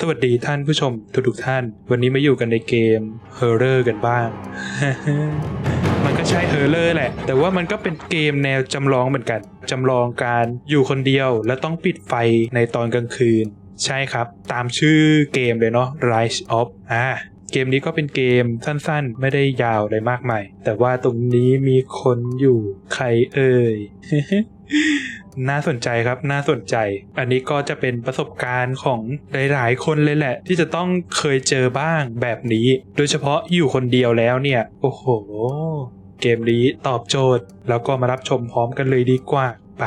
สวัสดีท่านผู้ชมทุกทุกท่าน วันนี้มาอยู่กันในเกมเฮอร์เรอร์กันบ้าง มันก็ใช่เฮอร์เรอร์แหละ แต่ว่ามันก็เป็นเกมแนวจำลองเหมือนกัน จำลองการอยู่คนเดียวและต้องปิดไฟในตอนกลางคืน ใช่ครับ ตามชื่อเกมเลยเนาะ Rise of อ่าเกมนี้ก็เป็นเกมสั้นๆ ไม่ได้ยาวอะไรมากมาย แต่ว่าตรงนี้มีคนอยู่ใครเอ่ย น่าสนใจครับน่าสนใจ อันนี้ก็จะเป็นประสบการณ์ของหลาย ๆ คนเลยแหละ ที่จะต้องเคยเจอบ้างแบบนี้ โดยเฉพาะอยู่คนเดียวแล้วเนี่ย โอ้โห เกมนี้ตอบโจทย์ แล้วก็มารับชมพร้อมกันเลยดีกว่าไป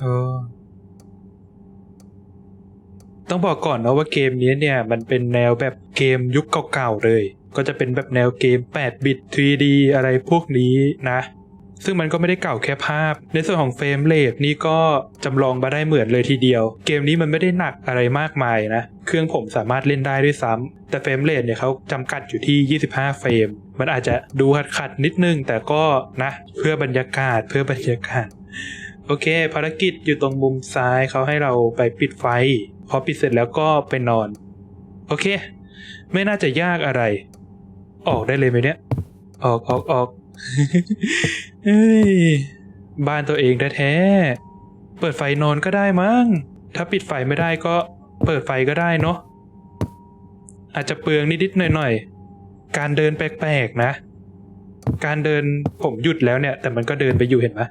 เออ ต้องบอกก่อนนะว่าเกมนี้เนี่ยมันเป็นแนวแบบเกมยุคเก่าๆเลย ก็จะเป็นแบบแนวเกม 8 บิต 3D อะไรพวกนี้นะ ซึ่งมันก็ไม่ได้เก่าแค่ภาพ ในส่วนของเฟรมเรทนี่ก็จำลองมาได้เหมือนเลยทีเดียว เกมนี้มันไม่ได้หนักอะไรมากมายนะ เครื่องผมสามารถเล่นได้ด้วยซ้ำแต่เฟรมเรทเนี่ยเขาจำกัดอยู่ที่ 25 เฟรม มันอาจจะดูขัดๆนิดนึง แต่ก็นะ เพื่อบรรยากาศเพื่อบรรยากาศโอเค ภารกิจอยู่ตรงมุมซ้ายเขาให้เราไปปิดไฟ พอปิดเสร็จแล้วก็ไปนอน โอเค ไม่น่าจะยากอะไร ออกได้เลยไหมเนี่ย ออกออกออกเฮ้ยบ้านตัวเองแท้ๆเปิดไฟนอนก็ได้มั้ง ถ้าปิดไฟไม่ได้ก็เปิดไฟก็ได้เนาะอาจจะเปลืองนิดๆหน่อยๆ การเดินแปลกๆนะ การเดินผมหยุดแล้วเนี่ย แต่มันก็เดินไปอยู่เห็นไหม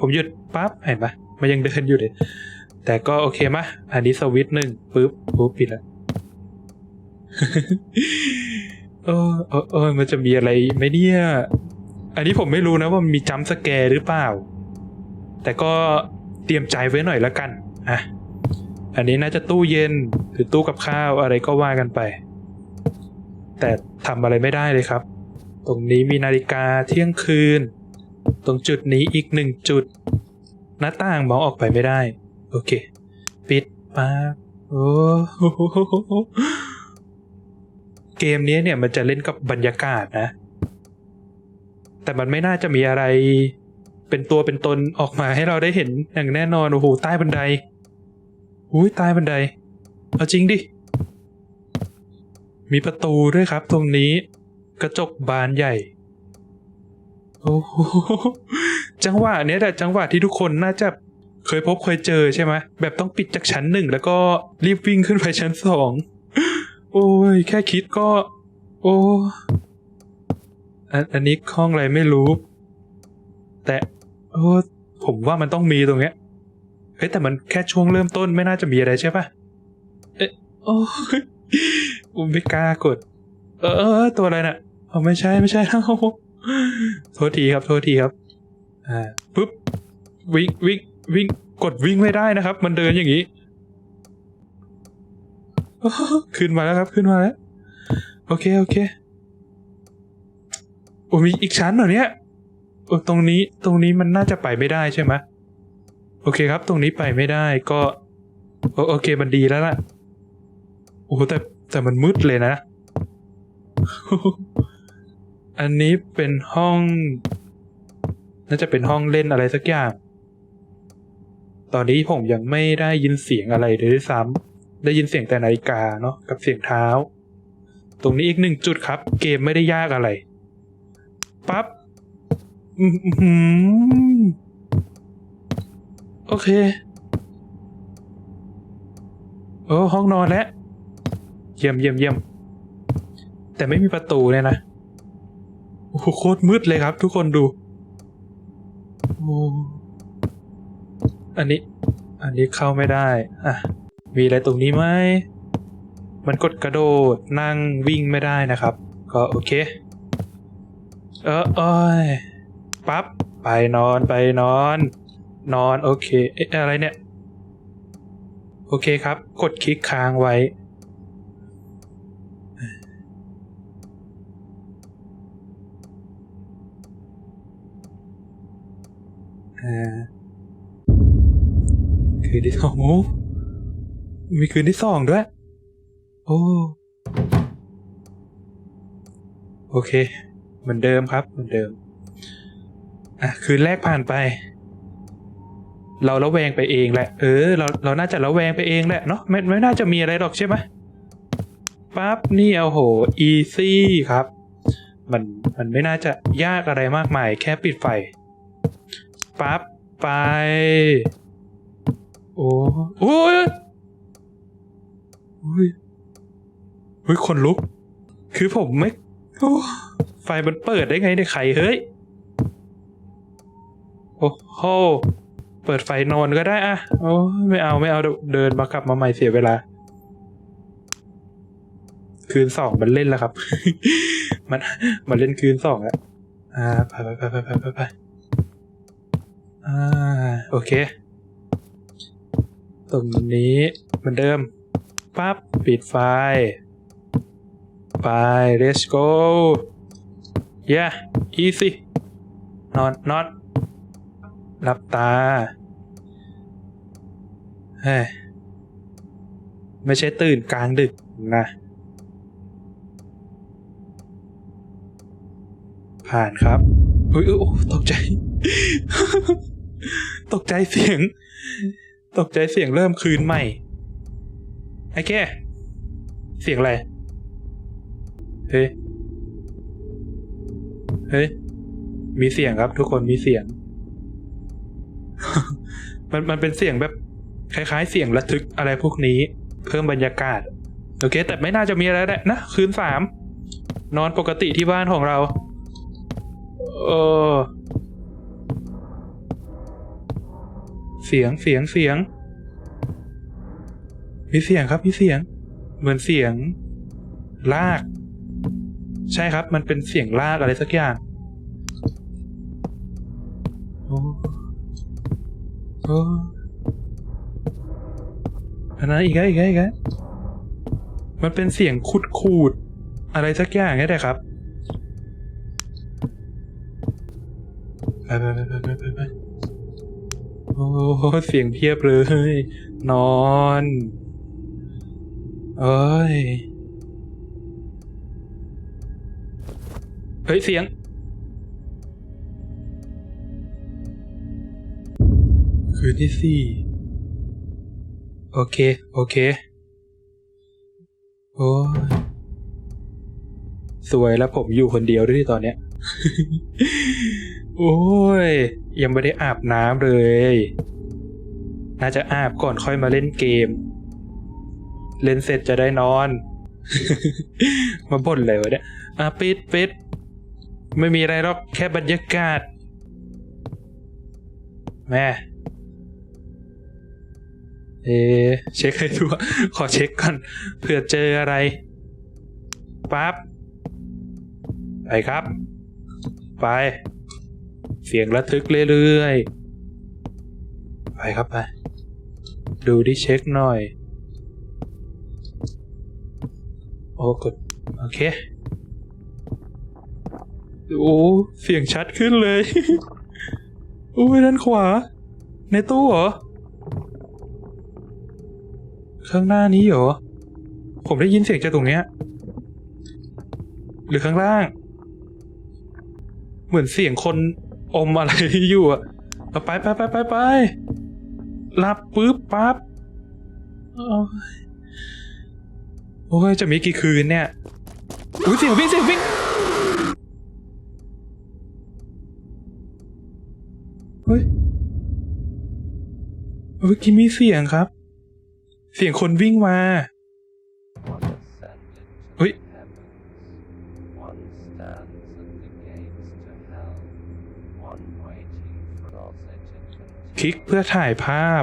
ผมหยุดปั๊บเห็นปะมันยังเดินอยู่เลย แต่ก็โอเคมะ อันนี้สวิตหนึ่งปุ๊บปุ๊บปิดแล้วโอ้โอ้โอ้ยมันจะมีอะไรไหมเนี่ย อันนี้ผมไม่รู้นะว่ามันมีจัมป์สแกร์หรือเปล่า แต่ก็เตรียมใจไว้หน่อยละกันอะอันนี้น่าจะตู้เย็นหรือตู้กับข้าวอะไรก็ว่ากันไป แต่ทำอะไรไม่ได้เลยครับ ตรงนี้มีนาฬิกาเที่ยงคืน ตรงจุดนี้อีกหนึ่งจุด หน้าต่างมองออกไปไม่ได้ โอเค ปิดปั๊บโอ้โหเกมนี้เนี่ยมันจะเล่นกับบรรยากาศนะ แต่มันไม่น่าจะมีอะไร เป็นตัวเป็นตนออกมาให้เราได้เห็นอย่างแน่นอน โอ้โห ใต้บันไดอุ้ยใต้บันได เอาจริงดิ มีประตูด้วยครับตรงนี้ กระจกบานใหญ่ โอ้โห จังหวะเนี้ยแหละจังหวะที่ทุกคนน่าจะ เคยพบเคยเจอใช่ไหมแบบต้องปิดจากชั้นหนึ่งแล้วก็รีบวิ่งขึ้นไปชั้นสองโอ้ยแค่คิดก็ โอ้อันอันนี้ห้องอะไรไม่รู้ แต่โอ้ผมว่ามันต้องมีตรงเนี้ยเฮ้ยแต่มันแค่ช่วงเริ่มต้นไม่น่าจะมีอะไรใช่ปะเอ๊ะโอ้ยผมไม่กล้ากด เออตัวอะไรน่ะอ๋อไม่ใช่ไม่ใช่แล้วโทษทีครับ โทษทีครับ อ่าปุ๊บวิ่งวิ่ง วิ่งกดวิ่งไม่ได้นะครับ มันเดินอย่างนี้โอ้โหขึ้นมาแล้วครับ ขึ้นมาแล้ว โอเค โอเคโอ้มีอีกชั้นเหรอเนี่ยโอ้ตรงนี้ตรงนี้มันน่าจะไปไม่ได้ใช่ไหมโอเคครับ ตรงนี้ไปไม่ได้ก็โอโอเคมันดีแล้วล่ะโอ้โหแต่แต่มันมืดเลยนะ อันนี้เป็นห้อง น่าจะเป็นห้องเล่นอะไรสักอย่าง ตอนนี้ผมยังไม่ได้ยินเสียงอะไรเลยด้วยซ้ำได้ยินเสียงแต่นาฬิกาเนาะกับเสียงเท้า ตรงนี้อีกหนึ่งจุดครับ เกมไม่ได้ยากอะไรปั๊บอืมอื้อหือโอเคโอ้ห้องนอนแล้วเยี่ยมเยี่ยมเยี่ยมแต่ไม่มีประตูเนี่ยนะโอ้โหโคตรมืดเลยครับ ทุกคนดู โอ้ อันนี้ อันนี้เข้าไม่ได้ อะ มีอะไรตรงนี้ไหม มันกดกระโดดนั่งวิ่งไม่ได้นะครับ ก็โอเค เออเอ้ยปั๊บ ไปนอนไปนอน นอนโอเคเอ๊ะอะไรเนี่ย โอเคครับ กดคลิกค้างไว้ อ่า คืนที่สองโอ้มีคืนที่สองด้วย โอ้ โอเค เหมือนเดิมครับ เหมือนเดิม อะ คืนแรกผ่านไป เราละแวงไปเองแหละ เออ เรา เราน่าจะละแวงไปเองแหละเนาะ ไม่ ไม่น่าจะมีอะไรหรอกใช่ไหมปั๊บ นี่เอาโห อีซี่ครับ มัน มันไม่น่าจะยากอะไรมากมาย แค่ปิดไฟ ปั๊บ ไป อ้โอ้ยโอ้ยเฮ้ยคนลุก คือผมไม่โอ้ไฟมันเปิดได้ไงเนี่ยใครเฮ้ย โอ้โห เปิดไฟนอนก็ได้อะโอ้ไม่เอาไม่เอาเดี๋ยวเดินมากลับมาใหม่เสียเวลา คืนสองมันเล่นแล้วครับ มันมันเล่นคืนสองแล้วอ่าไปไปไปไปไปไปไปอ่าโอเค ตรงนี้เหมือนเดิมปั๊บปิดไฟไป let's go yeah easy นอนนอนหลับตาเฮ้ยไม่ใช่ตื่นกลางดึกนะผ่านครับอุ้ยอุ๊ยโอ้ตกใจ ตกใจเสียง ตกใจเสียงเริ่มคืนใหม่ ไอ้แก่เสียงอะไร เฮ้ย เฮ้ย มีเสียงครับทุกคนมีเสียง มันมันเป็นเสียงแบบคล้ายๆ เสียงระทึกอะไรพวกนี้ เพิ่มบรรยากาศ โอเค แต่ไม่น่าจะมีอะไรแหละนะ คืนสาม นอนปกติที่บ้านของเรา เออ เสียงเสียงเสียง มีเสียงครับมีเสียง เหมือนเสียง ลาก ใช่ครับ มันเป็นเสียงลากอะไรสักอย่างโอ้โอ้อันนั้นอีกแล้วอีกแล้วอีกแล้วมันเป็นเสียงขุดขูด อะไรสักอย่างนี่แหละครับไปไปไปไปไปไป เสียงเพียบเลย นอน เอ้ย เฮ้ย เสียง คืนที่สี่ โอเค โอเค โอ้สวยแล้วผมอยู่คนเดียวด้วยที่ตอนเนี้ย โอ้ย ยังไม่ได้อาบน้ำเลย น่าจะอาบก่อนค่อยมาเล่นเกม เล่นเสร็จจะได้นอน มาบ่นเลยวะเนี่ยอะปิดปิดไม่มีอะไรหรอกแค่บรรยากาศ แม่เอเช็คให้ทั่วขอเช็คก่อนเผื่อเจออะไรปั๊บไปครับ ไป เสียงระทึกเรื่อยๆ ไปครับไป ดูดิเช็คหน่อย โอ้กดโอเค โอ้ เสียงชัดขึ้นเลย โอ้ยด้านขวา ในตู้เหรอ ข้างหน้านี้เหรอ ผมได้ยินเสียงจากตรงเนี้ย หรือข้างล่าง เหมือนเสียงคน อมอะไรอยู่อะไปไปไปไปไปหลับปุ๊บปั๊บโอ้ยโอ้ยจะมีกี่คืนเนี่ยอุ้ยเสียงวิ่งเสียงวิ่งเฮ้ยเมื่อกี้มีเสียงครับ เสียงคนวิ่งมา คลิกเพื่อถ่ายภาพ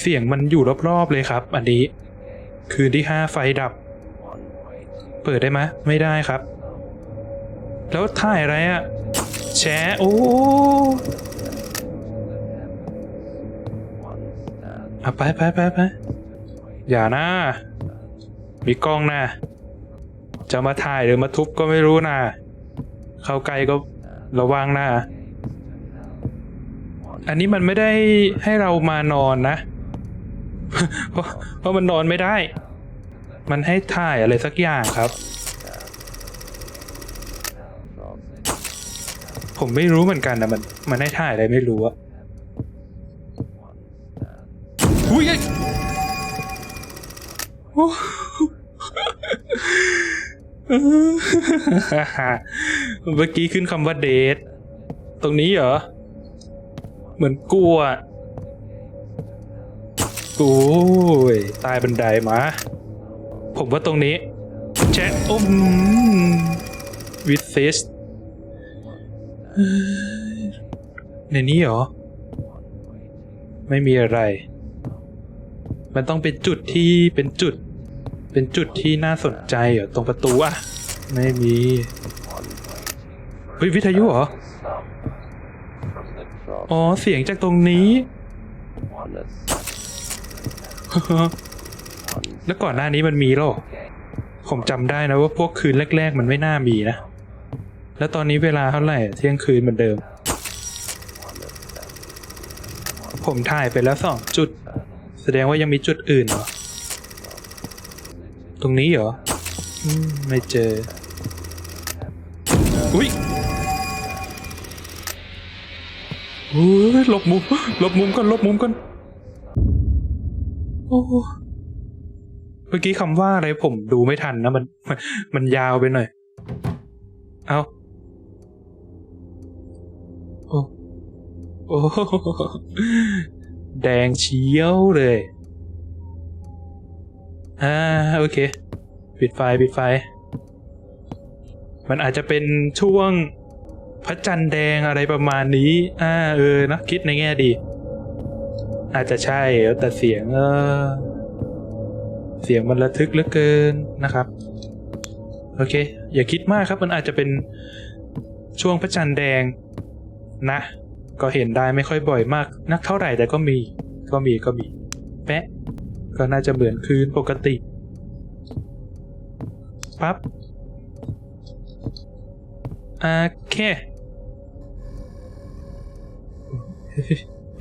เสียงมันอยู่รอบๆเลยครับ อันนี้ คืนที่ห้าไฟดับ เปิดได้ไหมไม่ได้ครับ แล้วถ่ายอะไรอะแชร์โอ้อะไปไปไปไปอย่านะ มีกล้องนะจะมาถ่ายหรือมาทุบก็ไม่รู้นะ เข้าใกล้ก็ระวังนะ อันนี้มันไม่ได้ให้เรามานอนนะ เพราะเพราะมันนอนไม่ได้ มันให้ถ่ายอะไรสักอย่างครับ hell's ผมไม่รู้เหมือนกันนะมันมันให้ถ่ายอะไรไม่รู้อะ One stands อุ้ยเอ้ยโอ้เมื่อกี้ขึ้นคำว่าเดท ตรงนี้เหรอ เหมือนกลัวโอ้ยตายบันไดมา ผมว่าตรงนี้แชทอุ้มวิดซิสในนี้เหรอ ไม่มีอะไร มันต้องเป็นจุดที่เป็นจุด เป็นจุดที่น่าสนใจเหรอ ตรงประตูอะไม่มี เฮ้ย วิทยุเหรอ อ๋อเสียงจากตรงนี้ one as แล้วก่อนหน้านี้มันมีหรอผมจำได้นะว่าพวกคืนแรก ๆ มันไม่น่ามีนะ แล้วตอนนี้เวลาเท่าไหร่เที่ยงคืนเหมือนเดิม ผมถ่ายไปแล้วสองจุด แสดงว่ายังมีจุดอื่นเหรอ ตรงนี้เหรออืมไม่เจอ อุ้ย อุ้ยหลบมุมหลบมุมก่อนหลบมุมก่อนโอ้เมื่อกี้คำว่าอะไรผมดูไม่ทันนะมันมัน มันยาวไปหน่อย เอาโอ้โอ้แดงเชียวเลย อ่า โอเค ปิดไฟ ปิดไฟ มันอาจจะเป็นช่วง พระจันทร์แดงอะไรประมาณนี้ อ่าเออนะคิดในแง่ดี อาจจะใช่แต่เสียงเออเสียงมันระทึกเหลือเกินนะครับโอเค อย่าคิดมากครับ มันอาจจะเป็นช่วงพระจันทร์แดงนะ ก็เห็นได้ไม่ค่อยบ่อยมาก นักเท่าไหร่แต่ก็มี ก็มีก็มีแปะก็น่าจะเหมือนคืนปกติปั๊บโอเค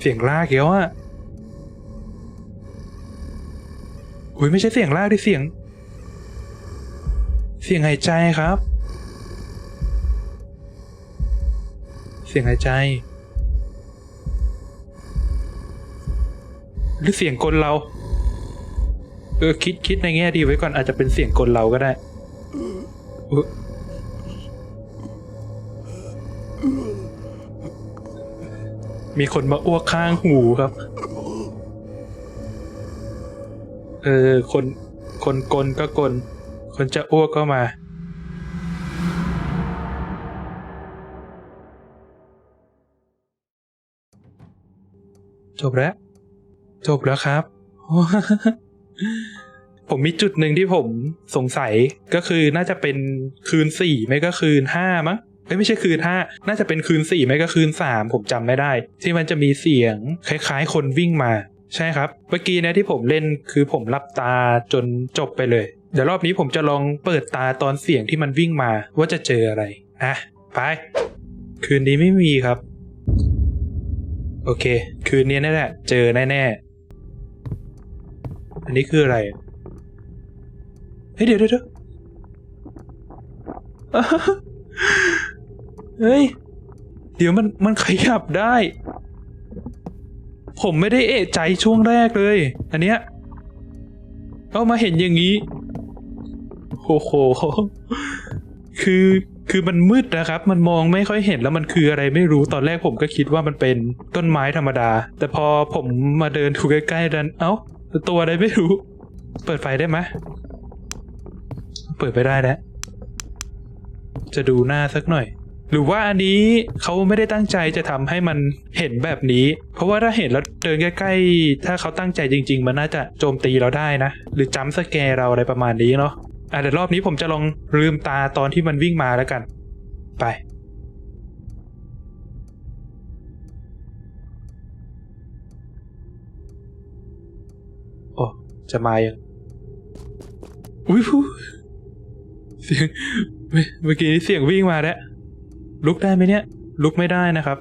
เสียงลากเยอะอะอุ้ยไม่ใช่เสียงลากดิเสียง เสียงหายใจครับ เสียงหายใจ หรือเสียงกลเรา เออคิดคิดในแง่ดีไว้ก่อนอาจจะเป็นเสียงกลเราก็ได้ มีคนมาอ้วกข้างหูครับ เออ คน คนกลก็กล คนจะอ้วกก็มา จบแล้ว จบแล้วครับ ผมมีจุดหนึ่งที่ผมสงสัยก็คือน่าจะเป็นคืนสี่ไม่ก็คืนห้ามั้ง ไม่ใช่คืนห้าน่าจะเป็นคืนสี่ไม่ก็คืนสามผมจำไม่ได้ ที่มันจะมีเสียงคล้ายๆ คนวิ่งมา ใช่ครับ เมื่อกี้นะที่ผมเล่นคือผมหลับตาจนจบไปเลย เดี๋ยวรอบนี้ผมจะลองเปิดตาตอนเสียงที่มันวิ่งมาว่าจะเจออะไรอะไป คืนนี้ไม่มีครับ โอเค คืนนี้นั่นแหละ เจอแน่ๆ อันนี้คืออะไรเฮ้ยเดี๋ยวเดี๋ยว เฮ้ย เดี๋ยวมันมันขยับได้ ผมไม่ได้เอะใจช่วงแรกเลย อันเนี้ยเอามาเห็นอย่างนี้โอ้โหคือคือมันมืดนะครับ มันมองไม่ค่อยเห็นแล้วมันคืออะไรไม่รู้ตอนแรกผมก็คิดว่ามันเป็นต้นไม้ธรรมดา แต่พอผมมาเดินถูใกล้ๆดันเอ้า ตัวอะไรไม่รู้ เปิดไฟได้ไหมเปิดไปได้แล้วจะดูหน้าสักหน่อย หรือว่าอันนี้เขาไม่ได้ตั้งใจจะทำให้มันเห็นแบบนี้ เพราะว่าถ้าเห็นแล้วเดินใกล้ๆ ถ้าเขาตั้งใจจริง ๆ มันน่าจะโจมตีเราได้นะ หรือจัมป์สแกร์เราอะไรประมาณนี้เนาะอะเดี๋ยวรอบนี้ผมจะลองลืมตาตอนที่มันวิ่งมาแล้วกัน ไป โอ้จะมายังอุ้ยผู้เสียงเมื่อเมื่อกี้เสียงวิ่งมาแล้ว ลุกได้ไหมเนี่ย ลุกไม่ได้นะครับ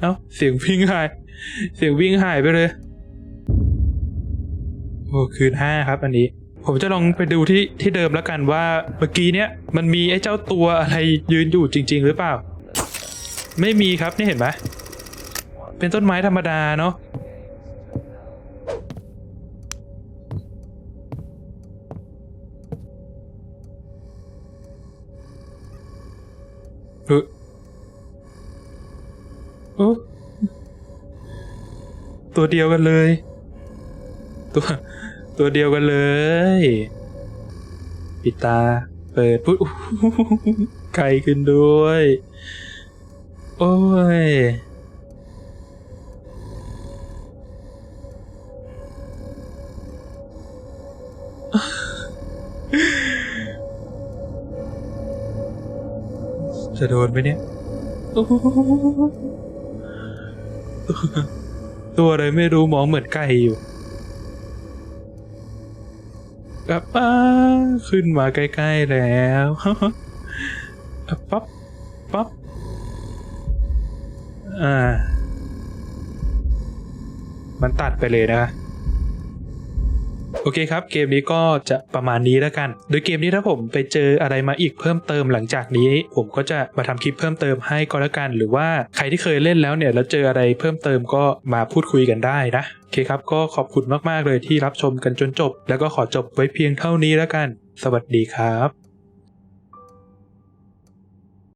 เอ้าเสียงวิ่งหาย เสียงวิ่งหายไปเลย โอ้คืนห้าครับ อันนี้ ผมจะลองไปดูที่ที่เดิมแล้วกันว่าเมื่อกี้เนี้ยมันมีไอ้เจ้าตัวอะไรยืนอยู่จริง ๆ หรือเปล่า ไม่มีครับนี่เห็นไหมเป็นต้นไม้ธรรมดาเนาะ ตัวเดียวกันเลย ตัว ตัวเดียวกันเลย ปิดตา เปิดปุ๊บไกลขึ้นด้วย โอ้ยจะโดนไหมเนี่ย ตัวอะไรไม่รู้มองเหมือนไก่อยู่กลับมาขึ้นมาใกล้ๆแล้วปั๊บปั๊บอ่า มันตัดไปเลยนะ โอเคครับ เกมนี้ก็จะประมาณนี้แล้วกัน โดยเกมนี้ถ้าผมไปเจออะไรมาอีกเพิ่มเติมหลังจากนี้ ผมก็จะมาทำคลิปเพิ่มเติมให้ก็แล้วกัน หรือว่าใครที่เคยเล่นแล้วเนี่ยแล้วเจออะไรเพิ่มเติมก็มาพูดคุยกันได้นะโอเคครับก็ขอบคุณมากๆเลยที่รับชมกันจนจบ แล้วก็ขอจบไว้เพียงเท่านี้แล้วกัน สวัสดีครับ